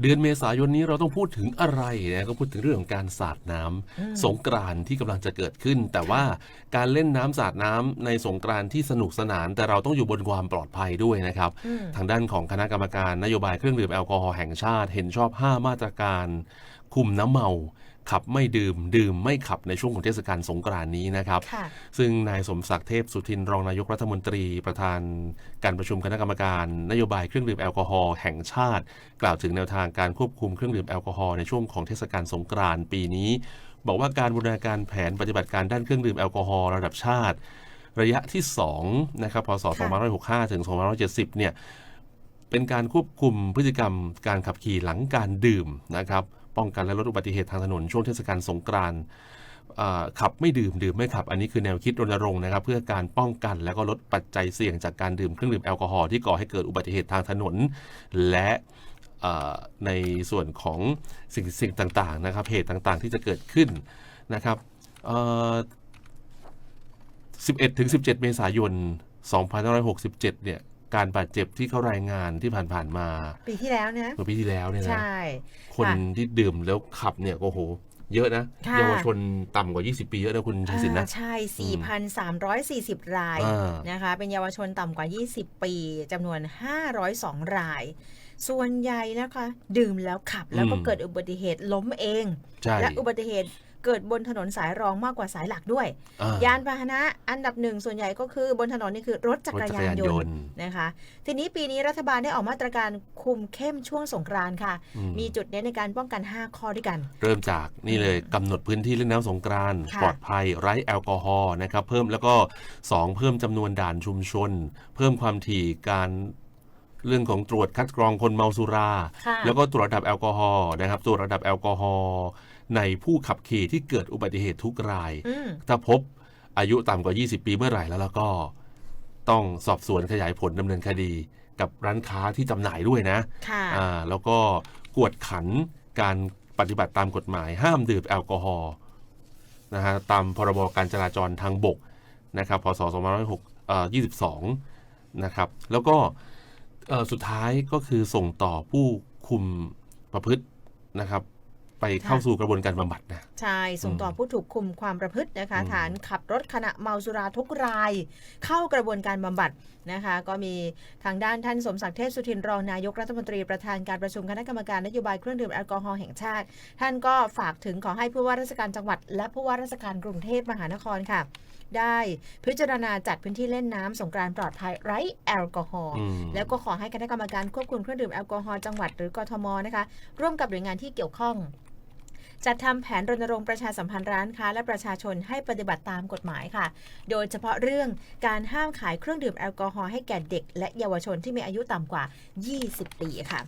เดือนเมษายนนี้เราต้องพูดถึงอะไรนะก็พูดถึงเรื่องของการสาดน้ำอืมสงกรานต์ที่กำลังจะเกิดขึ้น แต่ว่าการเล่นน้ำสาดน้ำในสงกรานต์ที่สนุกสนาน แต่เราต้องอยู่บนความปลอดภัยด้วยนะครับอืมทางด้านของคณะกรรมการนโยบายเครื่องดื่มแอลกอฮอล์แห่งชาติ เห็นชอบ 5 มาตรการ คุมน้ำเมา ขับไม่ดื่ม ดื่มไม่ขับในช่วงของเทศกาลสงกรานต์นี้นะครับค่ะซึ่งนายสมศักดิ์เทพสุทินรองนายกรัฐมนตรีประธานการประชุมคณะกรรมการ นโยบายเครื่องดื่มแอลกอฮอล์แห่งชาติ กล่าวถึงแนวทางการควบคุมเครื่องดื่มแอลกอฮอล์ในช่วงของเทศกาลสงกรานต์ปีนี้ บอกว่าการบูรณาการแผนปฏิบัติการด้านเครื่องดื่มแอลกอฮอล์ระดับชาติ ระยะที่2นะครับพศค่ะ2565ถึง2570เนี่ยเป็นการควบคุมพฤติกรรมการขับขี่หลังการดื่มนะครับ ป้องกันและลดอุบัติเหตุทางถนนช่วงเทศกาลสงกรานต์ขับไม่ดื่มดื่มไม่ขับ อันนี้คือแนวคิดรณรงค์นะครับ เพื่อการป้องกันและก็ลดปัจจัยเสี่ยงจากการดื่มเครื่องดื่มแอลกอฮอล์ที่ก่อให้เกิดอุบัติเหตุทางถนน และในส่วนของสิ่งสิ่งต่างๆนะครับเหตุต่างๆที่จะเกิดขึ้นนะครับ11ถึง17 เมษายน2567เนี่ย การบาดเจ็บที่เขารายงานที่ผ่านๆมาปีที่แล้วนะเมื่อปีที่แล้วเนี่ยใช่นะคนที่ดื่มแล้วขับเนี่ยโอ้โห เยอะนะค่ะ เยาวชนต่ำกว่า 20 ปีเยอะนะคุณชัยสินนะ อ่าใช่ 4,340 รายอ่า นะคะ เป็นเยาวชนต่ำกว่า 20 ปีจำนวน 502 ราย ส่วนใหญ่นะคะ ดื่มแล้วขับแล้วก็อืมเกิดอุบัติเหตุล้มเอง ใช่ และอุบัติเหตุ เกิดบนถนนสายรองมากกว่าสายหลักด้วยอ่ายานพาหนะอันดับหนึ่งส่วนใหญ่ก็คือบนถนนนี่คือรถจักรยานยนต์นะคะ ทีนี้ปีนี้รัฐบาลได้ออกมาตรการคุมเข้มช่วงสงกรานต์ค่ะอืมมีจุดเน้นในการป้องกัน 5 ข้อด้วยกัน เริ่มจากนี่เลยกำหนดพื้นที่เล่นน้ำสงกรานต์ค่ะปลอดภัยไร้แอลกอฮอล์นะครับเพิ่มแล้วก็ 2 เพิ่มจำนวนด่านชุมชน เพิ่มความถี่การเรื่องของตรวจคัดกรองคนเมาสุราค่ะแล้วก็ตรวจระดับแอลกอฮอล์นะครับ ตรวจระดับแอลกอฮอล์ ในผู้ขับขี่ที่เกิดอุบัติเหตุทุกราย อืมถ้าพบอายุต่ำกว่า 20 ปีเมื่อไหร่แล้วแล้วก็ ต้องสอบสวนขยายผลดำเนินคดี กับร้านค้าที่จำหน่ายด้วยนะค่ะ อ่าแล้วก็กวดขันการปฏิบัติตามกฎหมาย ห้ามดื่มแอลกอฮอล์นะฮะตามพรบการจราจรทางบกนะครับพศ2522 นะครับ แล้วก็เอ่อสุดท้ายก็คือส่งต่อผู้คุมประพฤตินะครับ ไปเข้าสู่กระบวนการบำบัดนะใช่ส่งต่อผู้ถูกคุมความประพฤตินะคะอืมฐานขับรถขณะเมาสุราทุกราย เข้ากระบวนการบำบัดนะคะ ก็มีทางด้านท่านสมศักดิ์เทพสุทินรองนายกรัฐมนตรีประธานการประชุมคณะกรรมการนโยบายเครื่องดื่มแอลกอฮอล์แห่งชาติ ท่านก็ฝากถึงขอให้ผู้ว่าราชการจังหวัด และผู้ว่าราชการกรุงเทพมหานครค่ะได้พิจารณาจัดพื้นที่เล่นน้ำสงกรานต์ปลอดภัยไร้แอลกอฮอล์อืมแล้วก็ขอให้คณะกรรมการควบคุมเครื่องดื่มแอลกอฮอล์จังหวัดหรือกทมนะคะ ร่วมกับหน่วยงานที่เกี่ยวข้อง จัดทำแผนรณรงค์ประชาสัมพันธ์ร้านค้า และประชาชนให้ปฏิบัติตามกฎหมายค่ะ โดยเฉพาะเรื่องการห้ามขายเครื่องดื่มแอลกอฮอล์ให้แก่เด็ก และเยาวชนที่มีอายุต่ำกว่า 20 ปีค่ะ